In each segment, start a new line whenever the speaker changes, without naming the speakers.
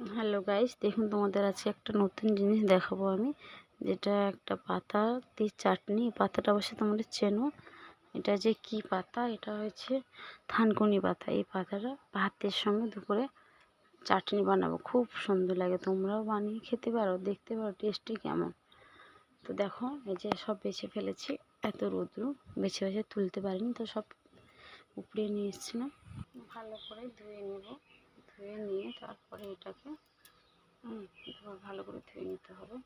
Hello guys দেখুন, তোমাদের আছে একটা নতুন জিনিস দেখাবো আমি। যেটা একটা পাতা দিয়ে চাটনি। পাতাটা অবশ্যই তোমাদের চেনো। এটা যে কি পাতা? এটা হচ্ছে থানকুনি পাতা। এই পাতাটা ভাতের সঙ্গে দুপুরে চাটনি বানাবো। খুব সুন্দর লাগে। তোমরাও বানিয়ে খেতে পারো, দেখতে পারো টেস্টি কেমন। তো দেখো, এই যে সব বেছে ফেলেছি। এত রৌদ্র, বেছে বেছে তুলতে পারিনি, তো সব উপড়ে নিয়ে এসেছিলাম। ভালো করে ধুয়ে নেব। ধুয়ে নিয়ে তারপরে এটাকে ভালো করে ধুয়ে নিতে হবে।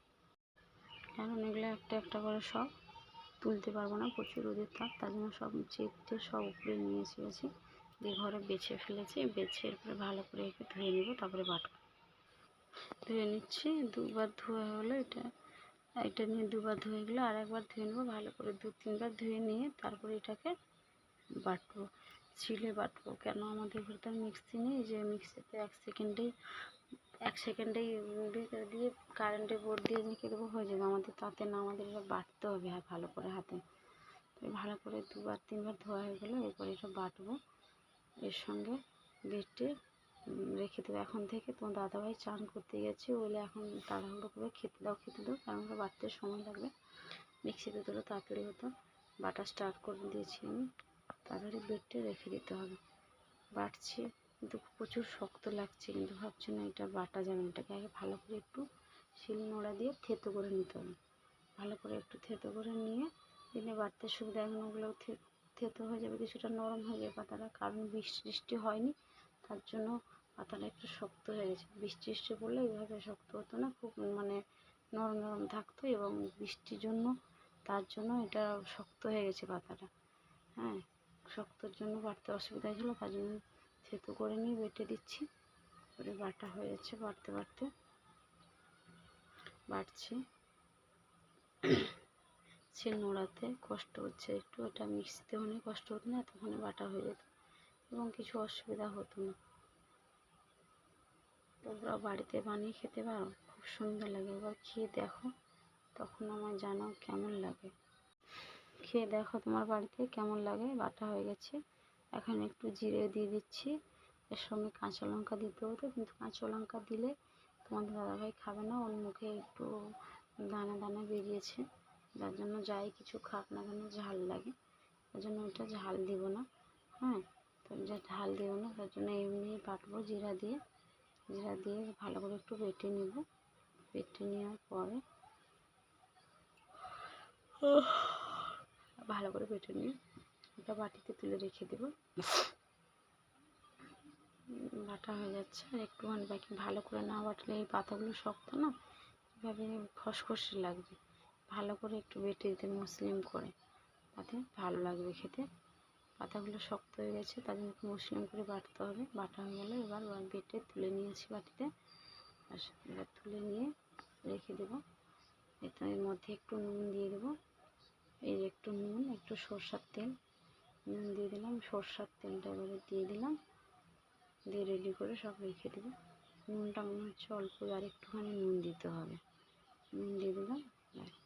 কারণ এগুলো একটা একটা করে সব তুলতে পারব না, প্রচুর রোদের তাপ, তার জন্য সব চেটে সব উপরে নিয়ে এসে গেছি দিয়ে ঘরে বেছে ফেলেছি, বেছে এরপরে ভালো করে একে ধুয়ে নেব, তারপরে বাটবো। ধুয়ে নিচ্ছি, দুবার ধোয়া হলো, এটা এটা নিয়ে দুবার ধুয়ে গেলো আর একবার ধুয়ে নেব, ভালো করে দু তিনবার ধুয়ে নিয়ে তারপরে এটাকে বাটবো। ছিলে বাটবো কেন আমাদের ঘরে মিক্সি নেই? যে মিক্সিতে এক সেকেন্ডেই এক সেকেন্ডেই দিয়ে কারেন্টের বোর্ড দিয়ে রেখে দেবো, হয়ে যাবে। আমাদের তাতে না, আমাদের এটা বাটতে হবে হ্যাঁ ভালো করে হাতে। ভালো করে দুবার, তিনবার ধোয়া হয়ে গেলো এরপর এটা বাটবো। এর সঙ্গে বেটে রেখে দেবো। এখন থেকে তোমার দাদাভাই চান করতে গেছে বলে এখন তাড়াহুড়ো করে খেতে দাও খেতে দাও, কারণ বাটতে সময় লাগবে। মিক্সিতে দিলে তাড়াতাড়ি হতো। বাটা স্টার্ট করে দিয়েছি আমি। তাড়াতাড়ি বেটে রেখে দিতে হবে। বাটছি কিন্তু প্রচুর শক্ত লাগছে, কিন্তু ভাবছি না এটা বাটা যাবে না এটাকে আগে ভালো করে একটু শিল নোড়া দিয়ে থেতো করে নিতে হবে। ভালো করে একটু থেতো করে নিয়ে দিনে বাটতে সুবিধা এখন ওগুলো থেতো হয়ে যাবে, কিছুটা নরম হয়ে যাবে পাতাটা। কারণ বৃষ্টি হয়নি, তার জন্য পাতাটা একটু শক্ত হয়ে গেছে। বৃষ্টি টিষ্টি পড়লে এইভাবে শক্ত হতো না, খুব মানে নরম নরম থাকতো এবং বৃষ্টির জন্য, তার জন্য এটা শক্ত হয়ে গেছে পাতাটা। হ্যাঁ শক্তর জন্য বাড়তে অসুবিধা হয়েছিলো, তার জন্য থেতো করে নিয়ে বেটে দিচ্ছি। করে বাটা হয়ে যাচ্ছে বাড়তে। বাটতে বাটছি সে নোড়াতে কষ্ট হচ্ছে একটু ওটা মিক্সিতে অনেক কষ্ট হতো না এতক্ষণে বাটা হয়ে যেত এবং কিছু অসুবিধা হতো না। তোমরা বাড়িতে বানিয়ে খেতে পারো? খুব সুন্দর লাগে। এবার খেয়ে দেখো, তখন আমায় জানাও কেমন লাগে। খেয়ে দেখো তোমার বাড়িতে কেমন লাগে? বাটা হয়ে গেছে। এখন একটু জিরে দিয়ে দিচ্ছি। এর সঙ্গে কাঁচা লঙ্কা দিতে হতো কিন্তু কাঁচা লঙ্কা দিলে তোমাদের দাদাভাই খাবে না, ওর মুখে একটু দানা দানা বেরিয়েছে। যার জন্য যাই কিছু খাক না কেন, ঝাল লাগে। তার জন্য ওইটা ঝাল দিব না হ্যাঁ? তো যা ঝাল দিব না, তার জন্য এমনি বাটবো জিরা দিয়ে। জিরা দিয়ে ভালো করে একটু বেটে নেব। বেটে নেওয়ার পরে ভালো করে বেটে নিয়ে ওটা বাটিতে তুলে রেখে দেবো। বাটা হয়ে যাচ্ছে আর একটুখানি বাকি ভালো করে না বাটলে এই পাতাগুলো শক্ত না, এভাবে খসখসে লাগবে। ভালো করে একটু বেটে দিতে মুসলিম করে, তাতে ভালো লাগবে খেতে। পাতাগুলো শক্ত হয়ে গেছে একটু মসলিম করে বাটতে হবে। বাটা হয়ে গেলে এবার বেটে তুলে নিয়েছি বাটিতে। আর এবার তুলে নিয়ে রেখে দেবো। এর মধ্যে একটু নুন দিয়ে দেবো। একটু সরষার তেল, নুন দিয়ে দিলাম, সরষার তেলটা এবারে দিয়ে দিলাম। দিয়ে রেডি করে সব রেখে দেবো। নুনটা মনে হচ্ছে অল্প, আর একটুখানি নুন দিতে হবে। নুন দিয়ে দিলাম, ব্যাস।